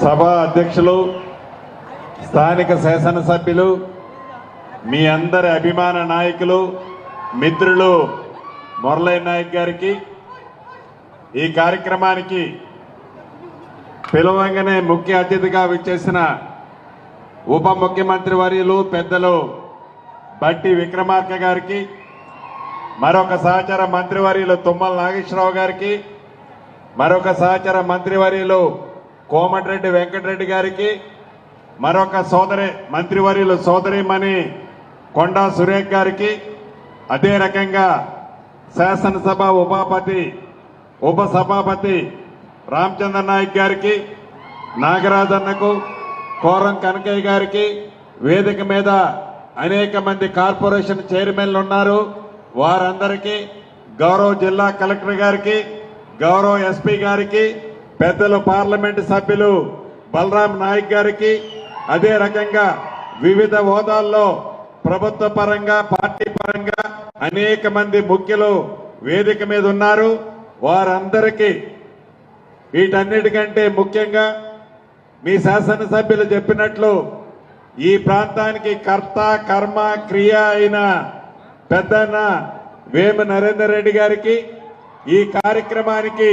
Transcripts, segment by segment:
సభ అధ్యక్షులు స్థానిక శాసనసభ్యులు మీ అందరి అభిమాన నాయకులు మిత్రులు మురళీ నాయక్ గారికి ఈ కార్యక్రమానికి పిలవంగానే ముఖ్య అతిథిగా విచ్చేసిన ఉప ముఖ్యమంత్రి వర్యులు పెద్దలు బట్టి విక్రమార్క గారికి మరొక సహచర మంత్రివర్యులు తుమ్మల నాగేశ్వరరావు గారికి మరొక సహచర మంత్రివర్యులు కోమటిరెడ్డి వెంకటరెడ్డి గారికి మరొక సోదరి మంత్రివర్యులు సోదరిమణి కొండా సురేఖ్ గారికి అదే రకంగా శాసనసభ ఉపాపతి ఉప సభాపతి రామచంద్ర నాయక్ గారికి నాగరాజన్నకు కోరం కనకయ్య గారికి వేదిక మీద అనేక మంది కార్పొరేషన్ చైర్మన్లు ఉన్నారు. వారందరికీ గౌరవ జిల్లా కలెక్టర్ గారికి గౌరవ ఎస్పీ గారికి పెద్దలు పార్లమెంటు సభ్యులు బలరాం నాయక్ గారికి అదే రకంగా వివిధ హోదాల్లో ప్రభుత్వ పరంగా పార్టీ పరంగా అనేక మంది ముఖ్యులు వేదిక మీద ఉన్నారు. వారందరికీ వీటన్నిటికంటే ముఖ్యంగా మీ శాసనసభ్యులు చెప్పినట్లు ఈ ప్రాంతానికి కర్త కర్మ క్రియ అయిన పెద్దన్న వేమ నరేందర్ రెడ్డి గారికి ఈ కార్యక్రమానికి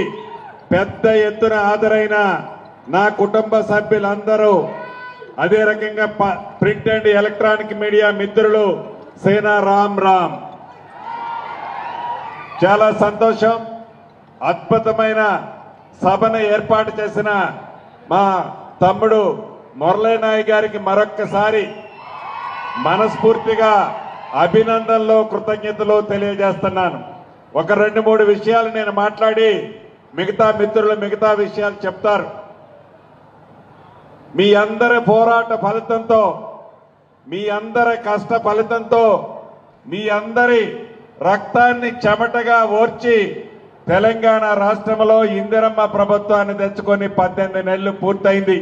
పెద్ద ఎత్తున హాజరైన నా కుటుంబ సభ్యులందరూ అదే రకంగా ప- ప్రింట్ అండ్ ఎలక్ట్రానిక్ మీడియా మిత్రులు సేనా రామ్ రామ్. చాలా సంతోషం. అద్భుతమైన సభను ఏర్పాటు చేసిన మా తమ్ముడు మురళీనాయ్ గారికి మరొక్కసారి మనస్ఫూర్తిగా అభినందనలు కృతజ్ఞతలు తెలియజేస్తున్నాను. ఒక రెండు మూడు విషయాలు నేను మాట్లాడి మిగతా మిత్రులు మిగతా విషయాలు చెప్తారు. మీ అందరి పోరాట ఫలితంతో మీ అందరి కష్ట ఫలితంతో మీ అందరి రక్తాన్ని చెమటగా ఓర్చి తెలంగాణ రాష్ట్రంలో ఇందిరమ్మ ప్రభుత్వాన్ని తెచ్చుకొని పద్దెనిమిది నెలలు పూర్తయింది.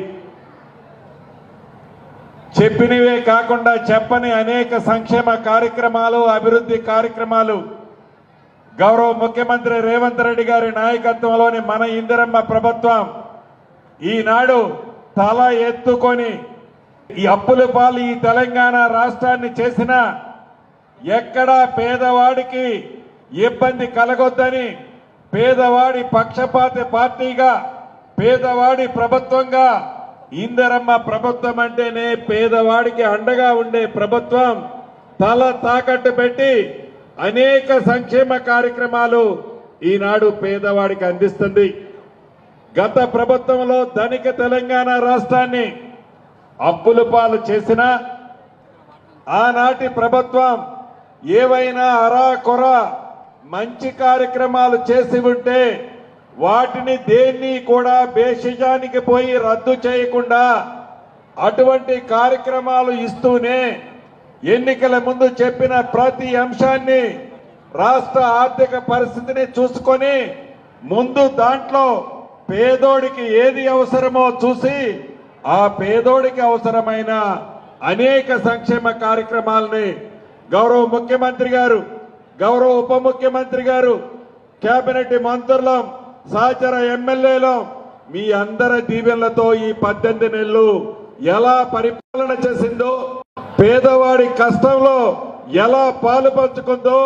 చెప్పినవే కాకుండా చెప్పని అనేక సంక్షేమ కార్యక్రమాలు అభివృద్ధి కార్యక్రమాలు గౌరవ ముఖ్యమంత్రి రేవంత్ రెడ్డి గారి నాయకత్వంలోని మన ఇందిరమ్మ ప్రభుత్వం ఈనాడు తల ఎత్తుకొని ఈ అప్పుల పాలు ఈ తెలంగాణ రాష్ట్రాన్ని చేసిన ఎక్కడా పేదవాడికి ఇబ్బంది కలగొద్దని పేదవాడి పక్షపాతి పార్టీగా పేదవాడి ప్రభుత్వంగా ఇందరమ్మ ప్రభుత్వం అంటేనే పేదవాడికి అండగా ఉండే ప్రభుత్వం తల తాకట్టు పెట్టి అనేక సంక్షేమ కార్యక్రమాలు ఈనాడు పేదవాడికి అందిస్తుంది. గత ప్రభుత్వంలో ధనిక తెలంగాణ రాష్ట్రాన్ని అప్పుల పాలు చేసిన ఆనాటి ప్రభుత్వం ఏవైనా అరాకొర మంచి కార్యక్రమాలు చేసి ఉంటే వాటిని దేన్ని కూడా భేషజానికి పోయి రద్దు చేయకుండా అటువంటి కార్యక్రమాలు ఇస్తూనే ఎన్నికల ముందు చెప్పిన ప్రతి అంశాన్ని రాష్ట్ర ఆర్థిక పరిస్థితిని చూసుకొని ముందు దాంట్లో పేదోడికి ఏది అవసరమో చూసి ఆ పేదోడికి అవసరమైన అనేక సంక్షేమ కార్యక్రమాలని గౌరవ ముఖ్యమంత్రి గారు గౌరవ ఉప ముఖ్యమంత్రి గారు కేబినెట్ మంత్రులం సహచర ఎమ్మెల్యేలు మీ అందరి దీవెనలతో ఈ పద్దెనిమిది నెలలు ఎలా పరిపాలన చేసిందో పేదవాడి కష్టంలో ఎలా పాలు పంచుకుందో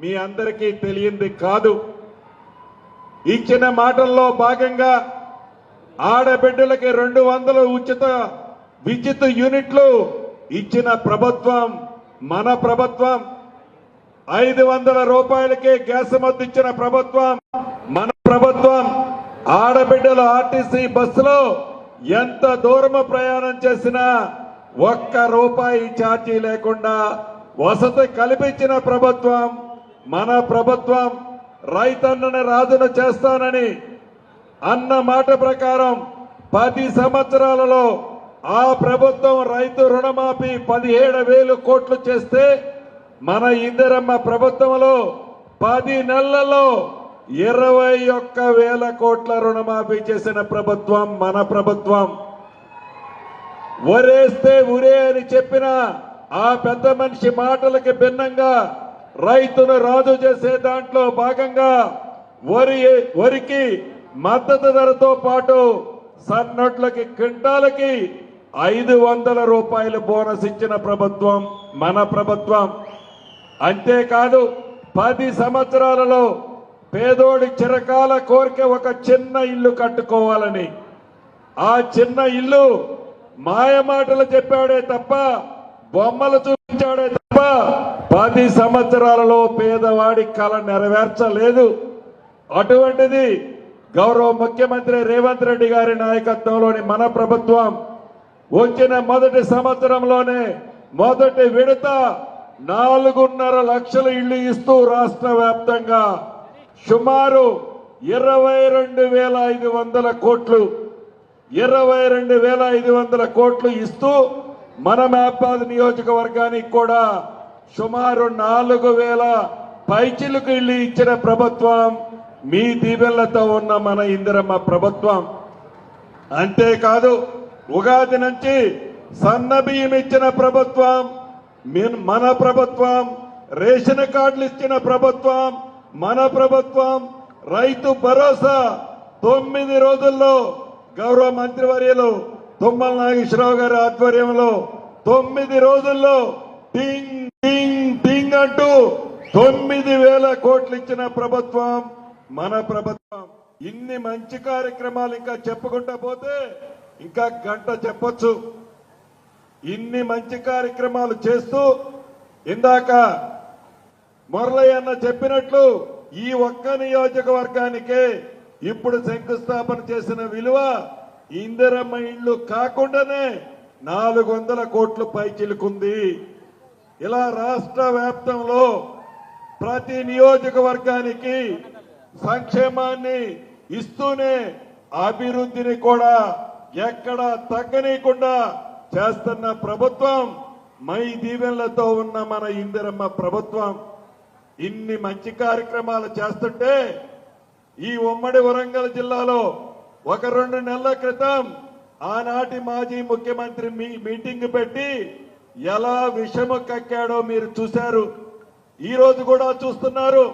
మీ అందరికీ తెలియంది కాదు. ఇచ్చిన మాటల్లో భాగంగా ఆడబిడ్డలకి రెండు వందల ఉచిత విద్యుత్ యూనిట్లు ఇచ్చిన ప్రభుత్వం మన ప్రభుత్వం ఐదు వందల రూపాయలకే గ్యాస్ మద్దతు ఇచ్చిన ప్రభుత్వం మన ప్రభుత్వం ఆడబిడ్డల ఆర్టీసీ బస్సులో ఎంత దూరము ప్రయాణం చేసినా ఒక్క రూపాయి ఛార్జీ లేకుండా వసతి కల్పించిన ప్రభుత్వం మన ప్రభుత్వం రైతన్నని రాజును చేస్తానని అన్న మాట ప్రకారం పది సంవత్సరాలలో ఆ ప్రభుత్వం రైతు రుణమాఫీ పదిహేడు వేలు కోట్లు చేస్తే మన ఇందిరమ్మ ప్రభుత్వంలో పది నెలలలో ఇరవై ఒక్క వేల కోట్ల రుణమాఫీ చేసిన ప్రభుత్వం మన ప్రభుత్వం. ఒరేస్తే ఉరే అని చెప్పిన ఆ పెద్ద మనిషి మాటలకి భిన్నంగా రైతును రాజు చేసే దాంట్లో భాగంగా వరి వరికి మద్దతు ధరతో పాటు సన్నట్లకి క్వింటాలకి ఐదు వందల రూపాయలు బోనస్ ఇచ్చిన ప్రభుత్వం మన ప్రభుత్వం. అంతేకాదు పది సంవత్సరాలలో పేదోడి చిరకాల కోరిక ఒక చిన్న ఇల్లు కట్టుకోవాలని. ఆ చిన్న ఇల్లు మాయమాటలు చెప్పాడే తప్ప బొమ్మలు చూపించాడే తప్ప పది సంవత్సరాలలో పేదవాడి కళ నెరవేర్చలేదు. అటువంటిది గౌరవ ముఖ్యమంత్రి రేవంత్ రెడ్డి గారి నాయకత్వంలోని మన ప్రభుత్వం వచ్చిన మొదటి సంవత్సరంలోనే మొదటి విడత నాలుగున్నర లక్షల ఇళ్ళు ఇస్తూ రాష్ట్ర వ్యాప్తంగా సుమారు ఇరవై రెండు వేల ఐదు వందల కోట్లు ఇరవై రెండు వేల ఐదు వందల కోట్లు ఇస్తూ మన మేపాది నియోజకవర్గానికి కూడా సుమారు నాలుగు వేల పైచిలకు ఇల్లు ఇచ్చిన ప్రభుత్వం మీ దీవెళ్ళతో ఉన్న మన ఇందిరమ్మ ప్రభుత్వం. అంతేకాదు ఉగాది నుంచి సన్న బియ్యం ఇచ్చిన ప్రభుత్వం మన ప్రభుత్వం రేషన్ కార్డులు ఇచ్చిన ప్రభుత్వం మన ప్రభుత్వం రైతు భరోసా తొమ్మిది రోజుల్లో గౌరవ మంత్రివర్యులు తుమ్మల నాగేశ్వరరావు గారి ఆధ్వర్యంలో తొమ్మిది రోజుల్లో టింగ్ టింగ్ టింగ్ అంటూ తొమ్మిది వేల కోట్లు ఇచ్చిన ప్రభుత్వం మన ప్రభుత్వం ఇన్ని మంచి కార్యక్రమాలు ఇంకా చెప్పుకుంటా పోతే ఇంకా గంట చెప్పొచ్చు. ఇన్ని మంచి కార్యక్రమాలు చేస్తూ ఇందాక మురళయ్య అన్న చెప్పినట్లు ఈ ఒక్క నియోజకవర్గానికే ఇప్పుడు శంకుస్థాపన చేసిన విలువ ఇందిరమ్మ ఇళ్ళు కాకుండానే నాలుగు వందల కోట్లు పైచిలుకుంది. ఇలా రాష్ట్ర వ్యాప్తంలో ప్రతి నియోజకవర్గానికి సంక్షేమాన్ని ఇస్తూనే అభివృద్ధిని కూడా ఎక్కడ తగ్గనీయకుండా చేస్తున్న ప్రభుత్వం మై దీవెనలతో ఉన్న మన ఇందిరమ్మ ప్రభుత్వం. ఇన్ని మంచి కార్యక్రమాలు చేస్తుంటే ఈ ఉమ్మడి వరంగల్ జిల్లాలో ఒక రెండు నెలల క్రితం ఆనాటి మాజీ ముఖ్యమంత్రి మీ మీటింగ్ పెట్టి ఎలా విషము కక్కాడో మీరు చూశారు. ఈ రోజు కూడా చూస్తున్నారు.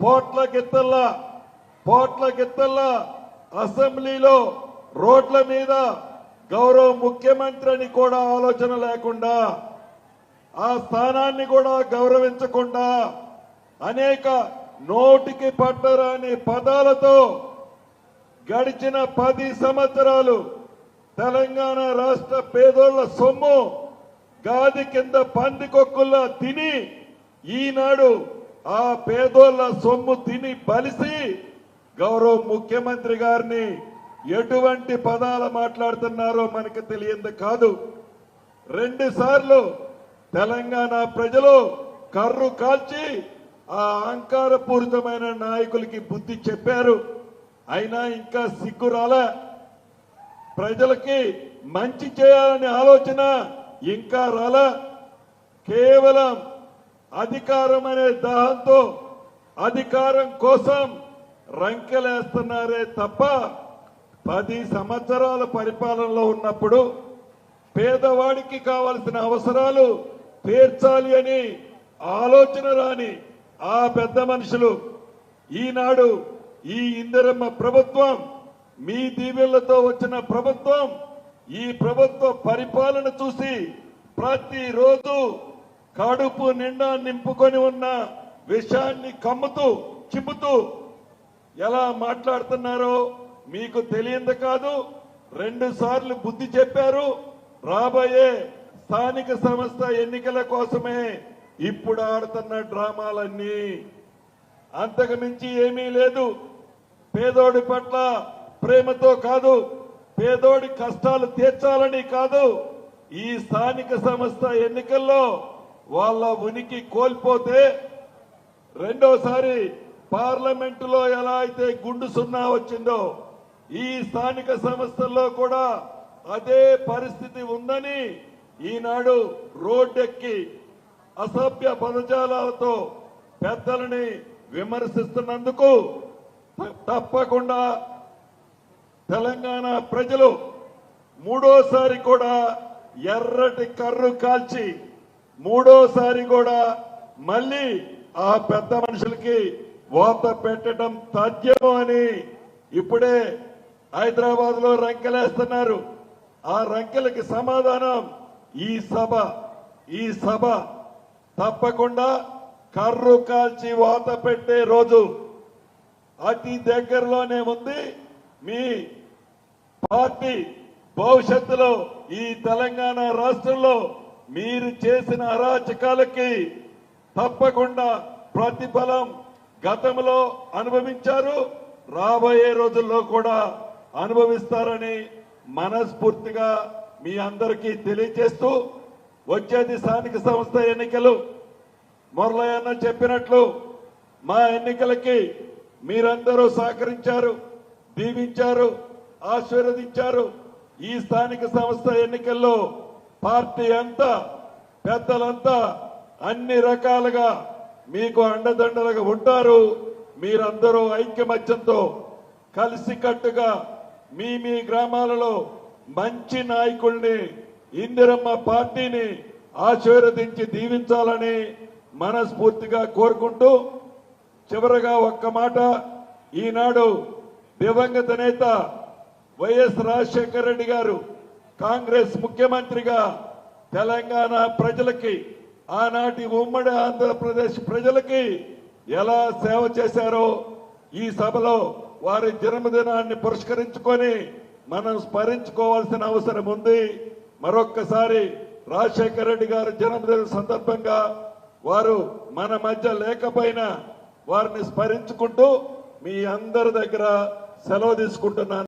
పోట్ల గిత్తల్లా పోట్ల గిత్తల్లా అసెంబ్లీలో రోడ్ల మీద గౌరవ ముఖ్యమంత్రి అని కూడా ఆలోచన లేకుండా ఆ స్థానాన్ని కూడా గౌరవించకుండా అనేక నోటికి పట్టరాని పదాలతో గడిచిన పది సంవత్సరాలు తెలంగాణ రాష్ట్ర పేదోళ్ళ సొమ్ము గాది కింద పందికొక్కుల్లా తిని ఈనాడు ఆ పేదోళ్ళ సొమ్ము తిని బలిసి గౌరవ ముఖ్యమంత్రి గారిని ఎటువంటి పదాలు మాట్లాడుతున్నారో మనకు తెలియంది కాదు. రెండు సార్లు తెలంగాణ ప్రజలు కర్రు కాల్చి ఆ అహంకారపూరితమైన నాయకులకి బుద్ధి చెప్పారు. అయినా ఇంకా సిగ్గు రాలే ప్రజలకి మంచి చేయాలనే ఆలోచన ఇంకా రాలే. కేవలం అధికారం అనే దాహంతో అధికారం కోసం రంకెలేస్తున్నారే తప్ప పది సంవత్సరాల పరిపాలనలో ఉన్నప్పుడు పేదవాడికి కావలసిన అవసరాలు తీర్చాలి అని ఆలోచన రాని ఆ పెద్ద మనుషులు ఈనాడు ఈ ఇందిరమ్మ ప్రభుత్వం మీ దీవెళ్ళతో వచ్చిన ప్రభుత్వం ఈ ప్రభుత్వ పరిపాలన చూసి ప్రతిరోజు కడుపు నిండా నింపుకొని ఉన్న విషయాన్ని కమ్ముతూ చిమ్ముతూ ఎలా మాట్లాడుతున్నారో మీకు తెలియంది కాదు రెండు సార్లు బుద్ధి చెప్పారు రాబోయే స్థానిక సంస్థ ఎన్నికల కోసమే ఇప్పుడు ఆడుతున్న డ్రామాలన్నీ అంతకు మించి ఏమీ లేదు. పేదోడి పట్ల ప్రేమతో కాదు పేదోడి కష్టాలు తీర్చాలని కాదు. ఈ స్థానిక సంస్థ ఎన్నికల్లో వాళ్ళ ఉనికి కోల్పోతే రెండోసారి పార్లమెంటులో ఎలా అయితే గుండు సున్నా వచ్చిందో ఈ స్థానిక సంస్థల్లో కూడా అదే పరిస్థితి ఉందని ఈనాడు రోడ్డెక్కి అసభ్య పదజాలాలతో పెద్దలని విమర్శిస్తున్నందుకు తప్పకుండా తెలంగాణ ప్రజలు మూడోసారి కూడా ఎర్రటి కర్రు కాల్చి మూడోసారి కూడా మళ్ళీ ఆ పెద్ద మనుషులకి వాత పెట్టడం సాధ్యము అని ఇప్పుడే హైదరాబాద్లో రంకెలేస్తున్నారు. ఆ రంకెలకి సమాధానం ఈ సభ ఈ సభ. తప్పకుండా కర్రు కాల్చి వాత పెట్టే రోజు అతి దగ్గరలోనే ఉంది. మీ పార్టీ భవిష్యత్తులో ఈ తెలంగాణ రాష్ట్రంలో మీరు చేసిన అరాచకాలకి తప్పకుండా ప్రతిఫలం గతంలో అనుభవించారు. రాబోయే రోజుల్లో కూడా అనుభవిస్తారని మనస్ఫూర్తిగా మీ అందరికీ తెలియజేస్తూ వచ్చేది స్థానిక సంస్థ ఎన్నికలు మురళయ్యన్న చెప్పినట్లు మా ఎన్నికలకి మీరందరూ సహకరించారు దీవించారు ఆశీర్వదించారు. ఈ స్థానిక సంస్థ ఎన్నికల్లో పార్టీ అంతా పెద్దలంతా అన్ని రకాలుగా మీకు అండదండలుగా ఉంటారు. మీరందరూ ఐక్యమత్యంతో కలిసికట్టుగా మీ మీ గ్రామాలలో మంచి నాయకుల్ని ఇందిరమ్మ పార్టీని ఆశీర్వదించి దీవించాలని మనస్ఫూర్తిగా కోరుకుంటూ చివరగా ఒక్క మాట. ఈనాడు దివంగత నేత వైఎస్ రాజశేఖర రెడ్డి గారు కాంగ్రెస్ ముఖ్యమంత్రిగా తెలంగాణ ప్రజలకి ఆనాటి ఉమ్మడి ఆంధ్రప్రదేశ్ ప్రజలకి ఎలా సేవ చేశారో ఈ సభలో వారి జన్మదినాన్ని పురస్కరించుకొని మనం స్మరించుకోవాల్సిన అవసరం ఉంది. మరొక్కసారి రాజశేఖర రెడ్డి గారి జన్మదిన సందర్భంగా వారు మన మధ్య లేకపోయినా వారిని స్మరించుకుంటూ మీ అందరి దగ్గర సెలవు తీసుకుంటున్నాను.